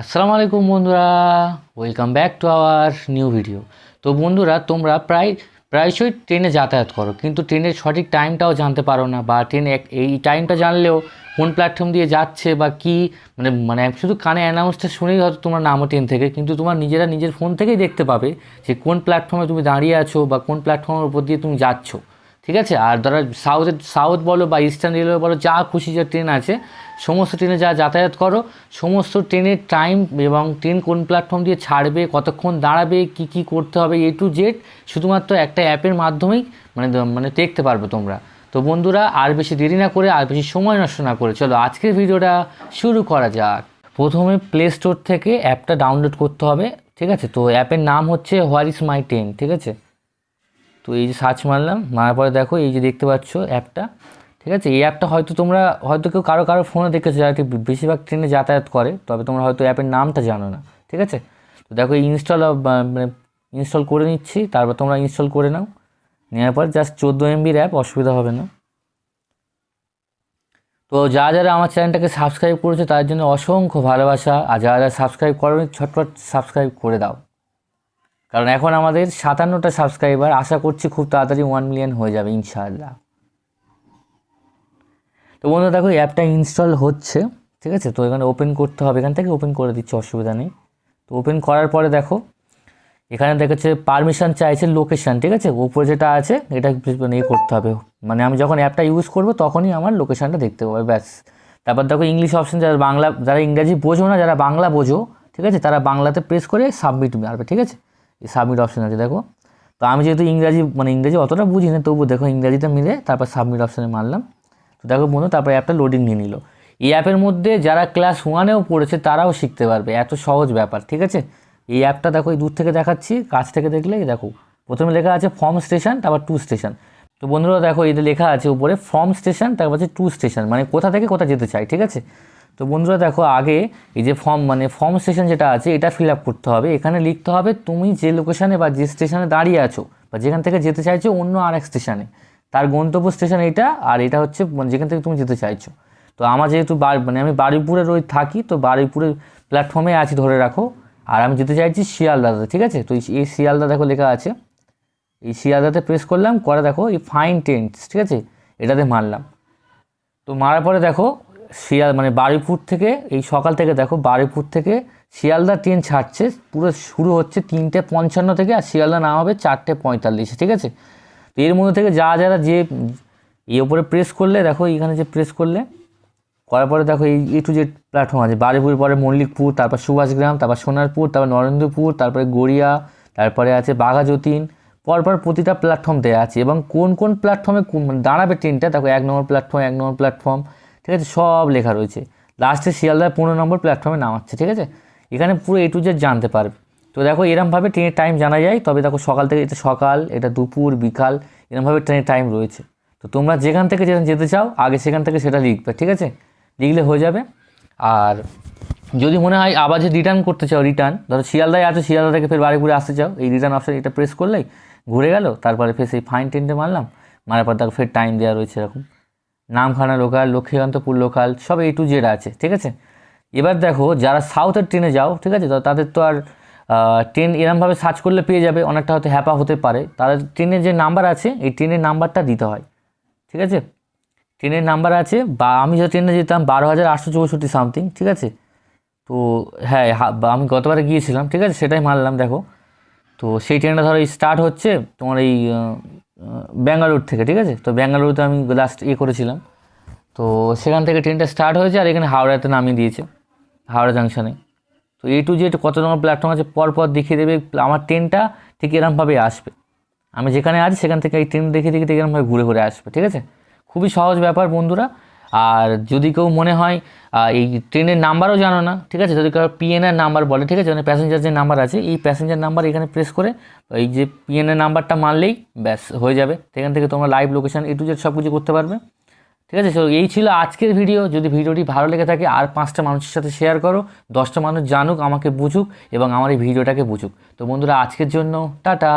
আসসালামু আলাইকুম বন্ধুরা welcome back to our new video তো বন্ধুরা, তোমরা প্রায়, প্রায়শই ট্রেনে যাতায়াত করো, কিন্তু ট্রেনের সঠিক টাইমটাও জানতে পারো না, বা ট্রেন এই টাইমটা জানলেও কোন প্ল্যাটফর্ম দিয়ে যাচ্ছে বা কি মানে মানে শুধু কানে অ্যানাউন্সটা শুনেই হয়তো তোমরা নামো ট্রেন থেকে, কিন্তু তোমার নিজেরা নিজের ফোন থেকেই দেখতে পাবে যে কোন প্ল্যাটফর্মে তুমি দাঁড়িয়ে আছো বা কোন প্ল্যাটফর্মের উপর দিয়ে তুমি যাচ্ছ। ঠিক আছে? আর ধরো সাউথের সাউথ বলো বা ইস্টার্ন রেলওয়ে বলো, যা খুশি যা ট্রেন আছে, সমস্ত ট্রেনে যা যাতায়াত করো, সমস্ত ট্রেনের টাইম এবং ট্রেন কোন প্ল্যাটফর্ম দিয়ে ছাড়বে, কতক্ষণ দাঁড়াবে, কি কি করতে হবে এ টু জেড শুধুমাত্র একটা অ্যাপের মাধ্যমেই মানে মানে দেখতে পারবে তোমরা। তো বন্ধুরা, আর বেশি দেরি না করে, আর বেশি সময় নষ্ট না করে, চলো আজকের ভিডিওটা শুরু করা যাক। প্রথমে প্লে স্টোর থেকে অ্যাপটা ডাউনলোড করতে হবে, ঠিক আছে? তো অ্যাপের নাম হচ্ছে হোয়ার ইজ মাই ট্রেন ঠিক আছে? তো এই যে সার্চ মারলাম, মারার পরে দেখো এই যে দেখতে পাচ্ছ অ্যাপটা ঠিক আছে? এই অ্যাপটা হয়তো তোমরা, হয়তো কেউ কারও কারও ফোনে দেখেছ যারা বেশিরভাগ ট্রেনে যাতায়াত করে, তবে তোমরা হয়তো অ্যাপের নামটা জানো না, ঠিক আছে? তো দেখো ইনস্টল মানে ইনস্টল করে নিচ্ছি, তারপর তোমরা ইনস্টল করে নাও, নেওয়ার পর জাস্ট চোদ্দ এমবির অ্যাপ অসুবিধা হবে না। তো যারা যারা আমার চ্যানেলটাকে সাবস্ক্রাইব করেছে, তার জন্য অসংখ্য ভালোবাসা, আর যারা যারা সাবস্ক্রাইব করোনি, ছটফট সাবস্ক্রাইব করে দাও। কারণ এখন আমাদের সাতান্নটা সাবস্ক্রাইবার আশা করছি খুব তাড়াতাড়ি ওয়ান মিলিয়ন হয়ে যাবে, ইনশাআল্লাহ। তো বন্ধু দেখো অ্যাপটা ইনস্টল হচ্ছে, ঠিক আছে? তো এখানে ওপেন করতে হবে, এখান থেকে ওপেন করে দিচ্ছে, অসুবিধা নেই। তো ওপেন করার পরে দেখো, এখানে দেখাচ্ছে পারমিশন চাইছে লোকেশান ঠিক আছে? উপরে যেটা আছে, এটা মানে ইয়ে করতে হবে। মানে আমি যখন অ্যাপটা ইউজ করব, তখনই আমার লোকেশানটা দেখতে পাবে ব্যাস। তারপর দেখো ইংলিশ অপশান যারা বাংলা, যারা ইংরাজি বোঝো না, যারা বাংলা বোঝো, ঠিক আছে? তারা বাংলাতে প্রেস করে সাবমিট মারবে, ঠিক আছে? সাবমিট অপশন আছে, দেখো। তো আমি যেহেতু ইংরাজি মানে ইংরাজি অতটা বুঝি না তবু দেখো ইংরাজিটা মিলে তারপর সাবমিট অপশানে মারলাম। তো দেখো বন্ধু, তারপর অ্যাপটা লোডিং নিয়ে নিল। এই অ্যাপের মধ্যে যারা ক্লাস ওয়ানেও পড়েছে, তারাও শিখতে পারবে। এত সহজ ব্যাপার, ঠিক আছে? এই অ্যাপটা দেখো, এই দূর থেকে দেখাচ্ছি, কাছ থেকে দেখলে দেখো, প্রথমে লেখা আছে ফর্ম স্টেশন তারপর টু স্টেশন তো বন্ধুরা, দেখো যে লেখা আছে উপরে ফর্ম স্টেশন তারপর হচ্ছে টু স্টেশন মানে কোথা থেকে কোথা যেতে চাই, ঠিক আছে? তো বন্ধুরা দেখো আগে এই যে ফর্ম মানে ফর্ম স্টেশন যেটা আছে, এটা ফিল আপ করতে হবে। এখানে লিখতে হবে তুমি যে লোকেশানে বা যে স্টেশনে দাঁড়িয়ে আছো বা যেখান থেকে যেতে চাইছো অন্য আর এক স্টেশনে তার গন্তব্য স্টেশন এটা আর এটা হচ্ছে মানে যেখান থেকে তুমি যেতে চাইছো। তো আমার যেহেতু মানে আমি বারুইপুরে রই থাকি, তো বারুইপুরের প্ল্যাটফর্মে আছি ধরে রাখো। আর আমি যেতে চাইছি শিয়ালদাতে, ঠিক আছে? তো এই শিয়ালদা দেখো লেখা আছে। এই শিয়ালদাতে প্রেস করলাম, করে দেখো এই ফাইন টেন্টস ঠিক আছে? এটাতে মারলাম। তো মারার পরে দেখো শিয়াল মানে বারুইপুর থেকে, এই সকাল থেকে দেখো বারুইপুর থেকে শিয়ালদা ট্রেন ছাড়ছে, পুরো শুরু হচ্ছে তিনটে পঞ্চান্ন থেকে আর শিয়ালদা নাম হবে চারটে পঁয়তাল্লিশে, ঠিক আছে? তো এর মধ্যে থেকে যা যারা যে এই ওপরে প্রেস করলে, দেখো এইখানে যে প্রেস করলে, করার পরে দেখো এই এ টু জেড প্ল্যাটফর্ম আছে। বারুইপুর পরে মল্লিকপুর, তারপর সুভাষগ্রাম, তারপর সোনারপুর, তারপর নরেন্দ্রপুর, তারপরে গড়িয়া, তারপরে আছে বাঘাযতীন, পরপর প্রতিটা প্ল্যাটফর্ম দেওয়া আছে। এবং কোন কোন প্ল্যাটফর্মে দাঁড়াবে ট্রেনটা দেখো এক নম্বর প্ল্যাটফর্ম এক নম্বর প্ল্যাটফর্ম ঠিক আছে? সব লেখা রয়েছে। লাস্টে শিয়ালদার পনেরো নম্বর প্ল্যাটফর্মে নামাচ্ছে ঠিক আছে? এখানে পুরো এ টু জেড জানতে পারবে। তো দেখো, এরমভাবে ট্রেনের টাইম জানা যায়, তবে দেখো সকাল থেকে, এটা সকাল, এটা দুপুর, বিকাল, এরমভাবে ট্রেনের টাইম রয়েছে। তো তোমরা যেখান থেকে যেখানে যেতে চাও, আগে সেখান থেকে সেটা লিখবে, ঠিক আছে? লিখলে হয়ে যাবে। আর যদি মনে হয় আবার যে রিটার্ন করতে চাও রিটার্ন ধরো শিয়ালদায় আছে, শিয়ালদা থেকে ফের বাড়ি ঘুরে আসতে চাও, এই রিটার্ন অপশান এটা প্রেস করলেই ঘুরে গেল, তারপরে ফের সেই ফাইন টেন্টে মারলাম, মারার পর দেখো ফের টাইম দেওয়া রয়েছে এরকম। নামখানা লোকাল, লক্ষ্মীকান্তপুর লোকাল, সব এই টু জেড আছে, ঠিক আছে? এবার দেখো, যারা সাউথের ট্রেনে যাও, ঠিক আছে তাদের তো আর ট্রেন এরমভাবে সার্চ করলে পেয়ে যাবে, অনেকটা হয়তো হ্যাপা হতে পারে। তাদের ট্রেনের যে নাম্বার আছে, এই ট্রেনের নাম্বারটা দিতে হয়, ঠিক আছে? ট্রেনের নাম্বার আছে, বা আমি যে ট্রেনে যেতাম, বারো হাজার আটশো চৌষট্টি সামথিং ঠিক আছে? তো হ্যাঁ আমি গতবারে গিয়েছিলাম, ঠিক আছে, সেটাই মারলাম দেখো। তো সেই ট্রেনটা ধরো স্টার্ট হচ্ছে, তোমার এই ব্যাঙ্গালোর থেকে, ঠিক আছে? তো ব্যাঙ্গালুরুতে আমি লাস্ট ইয়ে করেছিলাম। তো সেখান থেকে ট্রেনটা স্টার্ট হয়েছে আর এখানে হাওড়াতে নামিয়ে দিয়েছে, হাওড়া জাংশনে তো এ টু জেড কত নম্বর প্ল্যাটফর্ম আছে পরপর দেখিয়ে দেবে, আমার ট্রেনটা ঠিক এরমভাবে আসবে। আমি যেখানে আছি সেখান থেকে এই ট্রেন দেখে দেখে ঠিক এরমভাবে ঘুরে ঘুরে আসবে, ঠিক আছে? খুবই সহজ ব্যাপার বন্ধুরা। আর যদি কেউ মনে হয় এই ট্রেনের নাম্বারও জানো না, ঠিক আছে? যদি কেউ পিএনআর নাম্বার বলে, ঠিক আছে? মানে প্যাসেঞ্জার যে নাম্বার আছে, এই প্যাসেঞ্জার নাম্বার এখানে প্রেস করে, এই যে পিএনআর নাম্বারটা মারলেই ব্যাস, হয়ে যাবে। সেখান থেকে তোমরা live location A to Z সব কিছু করতে পারবে। ঠিক আছে? সো এই ছিল আজকের ভিডিও যদি ভিডিওটি ভালো লেগে থাকে, আর পাঁচটা মানুষের সাথে শেয়ার করো। দশটা মানুষ জানুক, আমাকে বুঝুক, এবং আমার এই ভিডিওটাকে বুঝুক। তো বন্ধুরা, আজকের জন্য, টাটা!